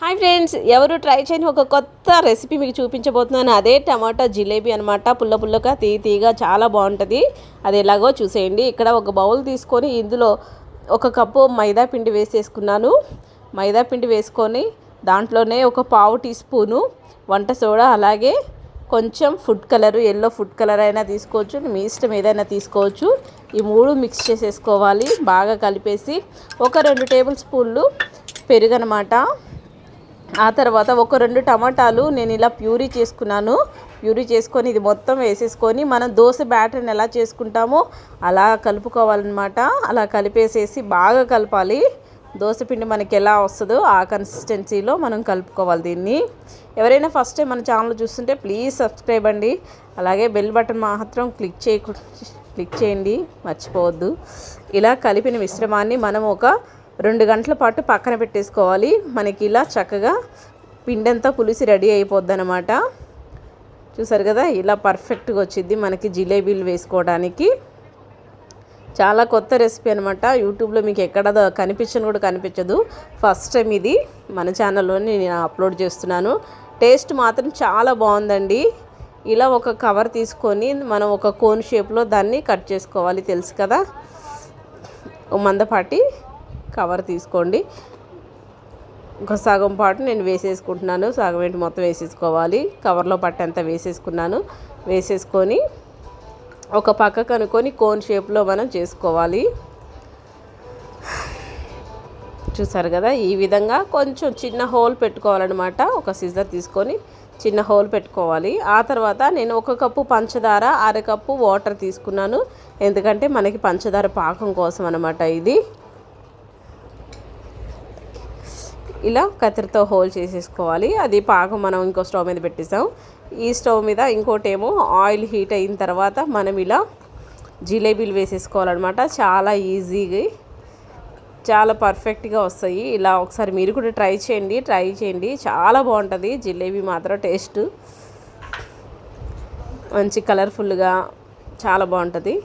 Hi friends ఎవరు try చేయని ఒక కొత్త రెసిపీ మీకు చూపించబోతున్నాను. అదే టమాటా జిలేబీ అనమాట పుల్ల పుల్లగా తీ తీగా చాలా బాగుంటుంది. అది ఎలాగో చూసేయండి. ఇక్కడ ఒక బౌల్ తీసుకొని ఇందులో ఒక కప్పు మైదా పిండి వేసేసుకున్నాను. మైదా పిండి వేసుకొని దాంట్లోనే ఒక పావు టీ స్పూను వంట సోడా అలాగే కొంచెం food colour yellow food colour అయినా తీసుకోవచ్చు మీ ఇష్టం ఏదైనా తీసుకోవచ్చు. ఈ మూడు మిక్స్ చేసేసుకోవాలి. బాగా కలిపేసి ఒక రెండు టేబుల్ స్పూన్లు పెరుగు అనమాట ఆ తర్వాత ఒక రెండు టమాటాలు నేను ఇలా ప్యూరీ చేసుకున్నాను. ప్యూరీ చేసుకొని ఇది మొత్తం వేసేసుకొని మనం దోశ బ్యాటర్ని ఎలా చేసుకుంటామో అలా కలుపుకోవాలన్నమాట. అలా కలిపేసేసి బాగా కలపాలి. దోశపిండి మనకి ఎలా వస్తుందో ఆ కన్సిస్టెన్సీలో మనం కలుపుకోవాలి దీన్ని. ఎవరైనా ఫస్ట్ టైం మన ఛానల్ చూస్తుంటే ప్లీజ్ సబ్స్క్రైబ్ అండి. అలాగే బెల్ బటన్ మాత్రం క్లిక్ చేయకు క్లిక్ చేయండి. మర్చిపోవద్దు. ఇలా కలిపిన మిశ్రమాన్ని మనం ఒక రెండు గంటల పాటు పక్కన పెట్టేసుకోవాలి. మనకి ఇలా చక్కగా పిండంతా పులిసి రెడీ అయిపోద్ది అనమాట చూసారు కదా ఇలా పర్ఫెక్ట్గా వచ్చింది మనకి జిలేబీలు వేసుకోవడానికి. చాలా కొత్త రెసిపీ అనమాట యూట్యూబ్లో మీకు ఎక్కడ కనిపించను కూడా కనిపించదు. ఫస్ట్ టైం ఇది. మన ఛానల్లోనే నేను అప్లోడ్ చేస్తున్నాను. టేస్ట్ మాత్రం చాలా బాగుందండి. ఇలా ఒక కవర్ తీసుకొని మనం ఒక కోన్ షేప్లో దాన్ని కట్ చేసుకోవాలి. తెలుసు కదా? ఓ మందపాటి. కవర్ తీసుకోండి. ఒక సగం పాటు నేను వేసేసుకుంటున్నాను. సగం ఏంటి? మొత్తం వేసేసుకోవాలి. కవర్లో పట్టంతా వేసేసుకున్నాను. వేసేసుకొని ఒక పక్క కనుక్కొని కోన్ షేప్లో మనం చేసుకోవాలి. చూసారు కదా? ఈ విధంగా కొంచెం చిన్న హోల్ పెట్టుకోవాలన్నమాట. ఒక సిజర్ తీసుకొని చిన్న హోల్ పెట్టుకోవాలి. ఆ తర్వాత నేను ఒక కప్పు పంచదార అరకప్పు వాటర్ తీసుకున్నాను. ఎందుకంటే మనకి పంచదార పాకం కోసం అనమాట ఇది. ఇలా కత్తిరితో హోల్ చేసేసుకోవాలి. అది పాకం మనం ఇంకో స్టవ్ మీద పెట్టేసాం. ఈ స్టవ్ మీద ఇంకోటేమో ఆయిల్ హీట్ అయిన తర్వాత మనం ఇలా జిలేబీలు వేసేసుకోవాలన్నమాట. చాలా ఈజీగా చాలా పర్ఫెక్ట్గా వస్తాయి. ఇలా ఒకసారి మీరు కూడా ట్రై చేయండి ట్రై చేయండి. చాలా బాగుంటుంది. జిలేబీ మాత్రం టేస్ట్ మంచి కలర్ఫుల్గా చాలా బాగుంటుంది.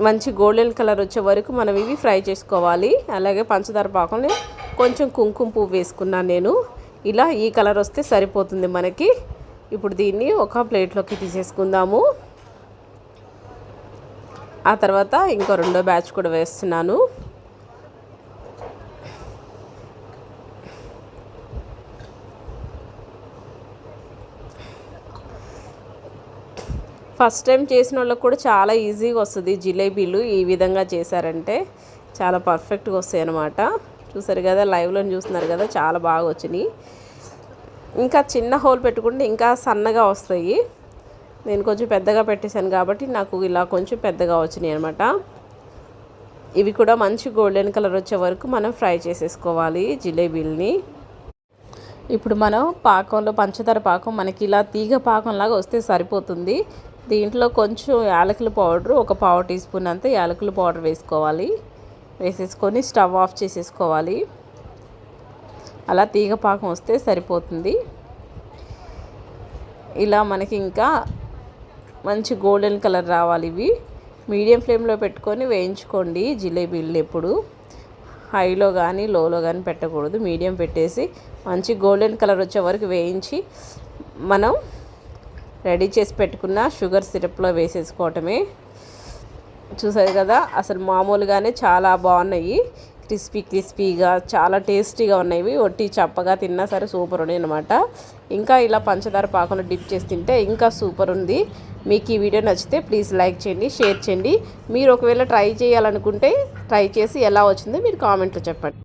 మంచి గోల్డెన్ కలర్ వచ్చే వరకు మనం ఇవి ఫ్రై చేసుకోవాలి. అలాగే పంచదార పాకం కొంచెం కుంకుమ పువ్వు వేసుకున్నాను నేను. ఇలా ఈ కలర్ వస్తే సరిపోతుంది మనకి. ఇప్పుడు దీన్ని ఒక ప్లేట్లోకి తీసేసుకుందాము. ఆ తర్వాత ఇంకో రెండో బ్యాచ్ కూడా వేస్తున్నాను. ఫస్ట్ టైం చేసిన వాళ్ళకి కూడా చాలా ఈజీగా వస్తుంది. జిలేబీలు ఈ విధంగా చేశారంటే చాలా పర్ఫెక్ట్గా వస్తాయి అన్నమాట చూసారు కదా లైవ్లో చూస్తున్నారు కదా చాలా బాగా వచ్చినాయి. ఇంకా చిన్న హోల్ పెట్టుకుంటే ఇంకా సన్నగా వస్తాయి. నేను కొంచెం పెద్దగా పెట్టేశాను కాబట్టి నాకు ఇలా కొంచెం పెద్దగా వచ్చినాయి అనమాట ఇవి కూడా మంచి గోల్డెన్ కలర్ వచ్చే వరకు మనం ఫ్రై చేసేసుకోవాలి జిలేబీలని. ఇప్పుడు మనం పాకంలో పంచదార పాకం మనకి ఇలా తీగ పాకంలాగా వస్తే సరిపోతుంది. దీంట్లో కొంచెం యాలకుల పౌడర్ ఒక పావు టీ స్పూన్ అంతా యాలకుల పౌడర్ వేసుకోవాలి. వేసేసుకొని స్టవ్ ఆఫ్ చేసేసుకోవాలి. అలా తీగ పాకం వస్తే సరిపోతుంది. ఇలా మనకి ఇంకా మంచి గోల్డెన్ కలర్ రావాలి ఇవి. మీడియం ఫ్లేమ్లో పెట్టుకొని వేయించుకోండి జిలేబీలు ఎప్పుడు. హైలో కానీ లోలో కానీ పెట్టకూడదు. మీడియం పెట్టేసి మంచి గోల్డెన్ కలర్ వచ్చే వరకు వేయించి మనం రెడీ చేసి పెట్టుకున్న షుగర్ సిరప్లో వేసేసుకోవటమే. చూసారు కదా? అసలు మామూలుగానే చాలా బాగున్నాయి. క్రిస్పీ క్రిస్పీగా చాలా టేస్టీగా ఉన్నాయి. ఒట్టి చప్పగా తిన్నా సరే సూపర్ ఉన్నాయి అనమాట ఇంకా ఇలా పంచదార పాకంలో డిప్ చేసి తింటే ఇంకా సూపర్ ఉంది. మీకు ఈ వీడియో నచ్చితే ప్లీజ్ లైక్ చేయండి షేర్ చేయండి. మీరు ఒకవేళ ట్రై చేయాలనుకుంటే ట్రై చేసి ఎలా వచ్చిందో మీరు కామెంట్లో చెప్పండి.